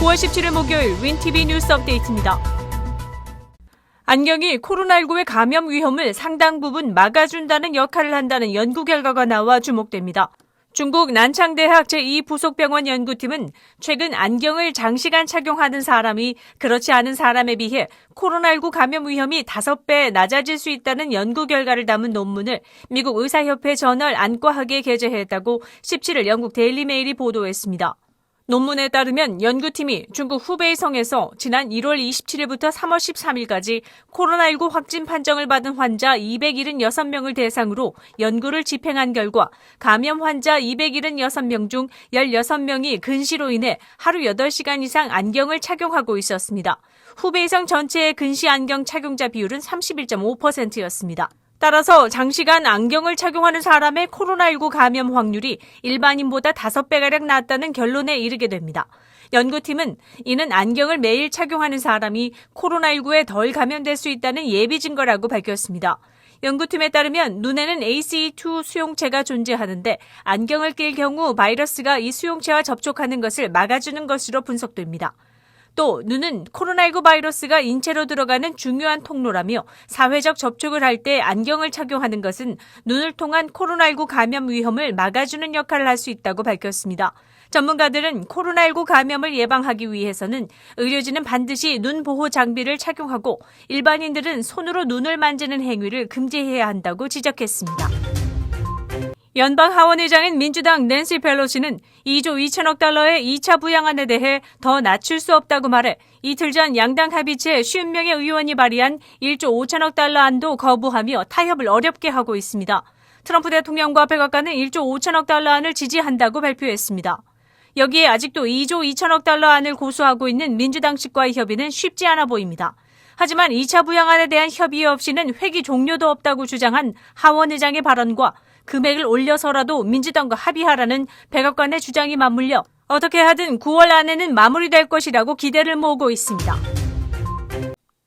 9월 17일 목요일 윈티비 뉴스 업데이트입니다. 안경이 코로나19의 감염 위험을 상당 부분 막아준다는 역할을 한다는 연구 결과가 나와 주목됩니다. 중국 난창대학 제2부속병원 연구팀은 최근 안경을 장시간 착용하는 사람이 그렇지 않은 사람에 비해 코로나19 감염 위험이 5배 낮아질 수 있다는 연구 결과를 담은 논문을 미국 의사협회 저널 안과학에 게재했다고 17일 영국 데일리메일이 보도했습니다. 논문에 따르면 연구팀이 중국 후베이성에서 지난 1월 27일부터 3월 13일까지 코로나19 확진 판정을 받은 환자 276명을 대상으로 연구를 집행한 결과 감염 환자 276명 중 16명이 근시로 인해 하루 8시간 이상 안경을 착용하고 있었습니다. 후베이성 전체의 근시 안경 착용자 비율은 31.5%였습니다. 따라서 장시간 안경을 착용하는 사람의 코로나19 감염 확률이 일반인보다 5배가량 낮다는 결론에 이르게 됩니다. 연구팀은 이는 안경을 매일 착용하는 사람이 코로나19에 덜 감염될 수 있다는 예비 증거라고 밝혔습니다. 연구팀에 따르면 눈에는 ACE2 수용체가 존재하는데 안경을 낄 경우 바이러스가 이 수용체와 접촉하는 것을 막아주는 것으로 분석됩니다. 또 눈은 코로나19 바이러스가 인체로 들어가는 중요한 통로라며 사회적 접촉을 할 때 안경을 착용하는 것은 눈을 통한 코로나19 감염 위험을 막아주는 역할을 할 수 있다고 밝혔습니다. 전문가들은 코로나19 감염을 예방하기 위해서는 의료진은 반드시 눈 보호 장비를 착용하고 일반인들은 손으로 눈을 만지는 행위를 금지해야 한다고 지적했습니다. 연방 하원의장인 민주당 낸시 펠로시는 2조 2천억 달러의 2차 부양안에 대해 더 낮출 수 없다고 말해 이틀 전 양당 합의체 50명의 의원이 발의한 1조 5천억 달러 안도 거부하며 타협을 어렵게 하고 있습니다. 트럼프 대통령과 백악관은 1조 5천억 달러 안을 지지한다고 발표했습니다. 여기에 아직도 2조 2천억 달러 안을 고수하고 있는 민주당 측과의 협의는 쉽지 않아 보입니다. 하지만 2차 부양안에 대한 협의 없이는 회기 종료도 없다고 주장한 하원 의장의 발언과 금액을 올려서라도 민주당과 합의하라는 백악관의 주장이 맞물려 어떻게 하든 9월 안에는 마무리될 것이라고 기대를 모으고 있습니다.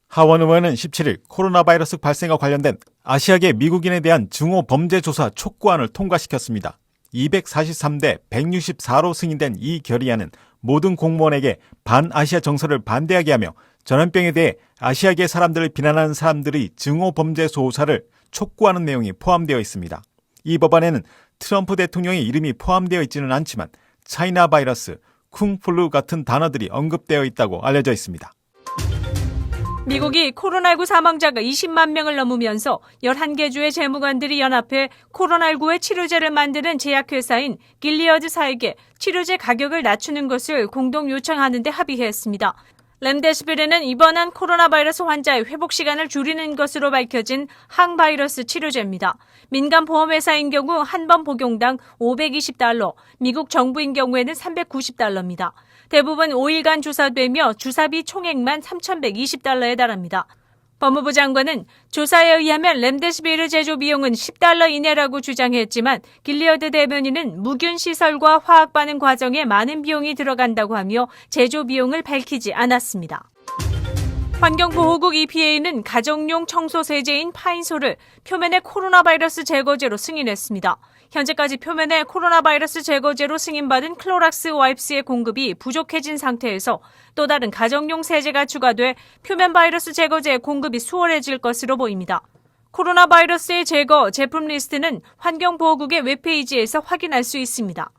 하원 의원은 17일 코로나 바이러스 발생과 관련된 아시아계 미국인에 대한 증오 범죄 조사 촉구안을 통과시켰습니다. 243대 164로 승인된 이 결의안은 모든 공무원에게 반아시아 정서를 반대하게 하며 전염병에 대해 아시아계 사람들을 비난하는 사람들의 증오 범죄 조사를 촉구하는 내용이 포함되어 있습니다. 이 법안에는 트럼프 대통령의 이름이 포함되어 있지는 않지만 차이나 바이러스, 쿵플루 같은 단어들이 언급되어 있다고 알려져 있습니다. 미국이 코로나19 사망자가 20만 명을 넘으면서 11개 주의 재무관들이 연합해 코로나19의 치료제를 만드는 제약회사인 길리어드사에게 치료제 가격을 낮추는 것을 공동 요청하는 데 합의했습니다. 렘데시빌에는 입원한 코로나 바이러스 환자의 회복 시간을 줄이는 것으로 밝혀진 항바이러스 치료제입니다. 민간 보험회사인 경우 한 번 복용당 520달러, 미국 정부인 경우에는 390달러입니다. 대부분 5일간 주사되며 주사비 총액만 3,120달러에 달합니다. 법무부 장관은 조사에 의하면 렘데시비르 제조 비용은 10달러 이내라고 주장했지만 길리어드 대변인은 무균 시설과 화학 반응 과정에 많은 비용이 들어간다고 하며 제조 비용을 밝히지 않았습니다. 환경보호국 EPA는 가정용 청소 세제인 파인솔을 표면의 코로나 바이러스 제거제로 승인했습니다. 현재까지 표면에 코로나 바이러스 제거제로 승인받은 클로락스 와이프스의 공급이 부족해진 상태에서 또 다른 가정용 세제가 추가돼 표면 바이러스 제거제 공급이 수월해질 것으로 보입니다. 코로나 바이러스의 제거 제품 리스트는 환경보호국의 웹페이지에서 확인할 수 있습니다.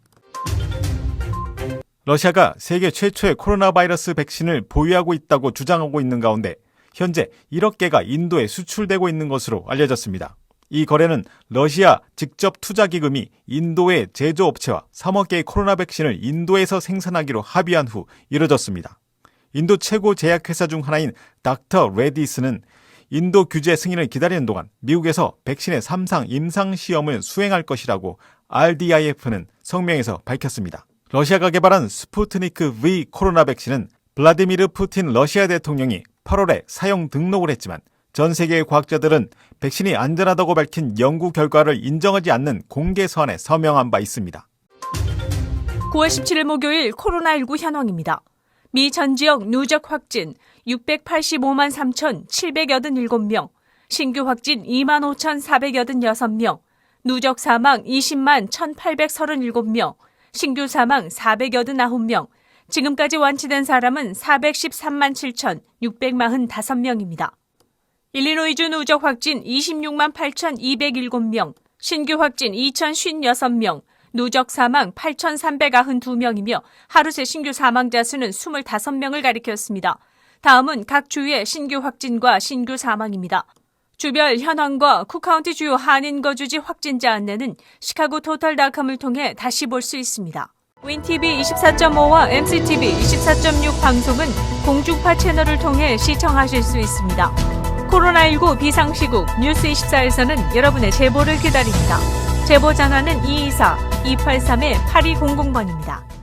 러시아가 세계 최초의 코로나 바이러스 백신을 보유하고 있다고 주장하고 있는 가운데 현재 1억 개가 인도에 수출되고 있는 것으로 알려졌습니다. 이 거래는 러시아 직접 투자 기금이 인도의 제조업체와 3억 개의 코로나 백신을 인도에서 생산하기로 합의한 후 이뤄졌습니다. 인도 최고 제약회사 중 하나인 닥터 레디스는 인도 규제 승인을 기다리는 동안 미국에서 백신의 3상 임상 시험을 수행할 것이라고 RDIF는 성명에서 밝혔습니다. 러시아가 개발한 스푸트니크 V 코로나 백신은 블라디미르 푸틴 러시아 대통령이 8월에 사용 등록을 했지만 전 세계의 과학자들은 백신이 안전하다고 밝힌 연구 결과를 인정하지 않는 공개 서한에 서명한 바 있습니다. 9월 17일 목요일 코로나19 현황입니다. 미 전 지역 누적 확진 685만 3,787명, 신규 확진 2만 5,486명, 누적 사망 20만 1,837명, 신규 사망 489명, 지금까지 완치된 사람은 413만 7,645명입니다. 일리노이주 누적 확진 26만 8,207명, 신규 확진 2,056명, 누적 사망 8,392명이며 하루 새 신규 사망자 수는 25명을 가리켰습니다. 다음은 각 주의 신규 확진과 신규 사망입니다. 주별 현황과 쿡카운티 주요 한인 거주지 확진자 안내는 시카고 토탈닷컴을 통해 다시 볼 수 있습니다. 윈TV 24.5와 MCTV 24.6 방송은 공중파 채널을 통해 시청하실 수 있습니다. 코로나19 비상시국 뉴스24에서는 여러분의 제보를 기다립니다. 제보 전화는 224-283-8200번입니다.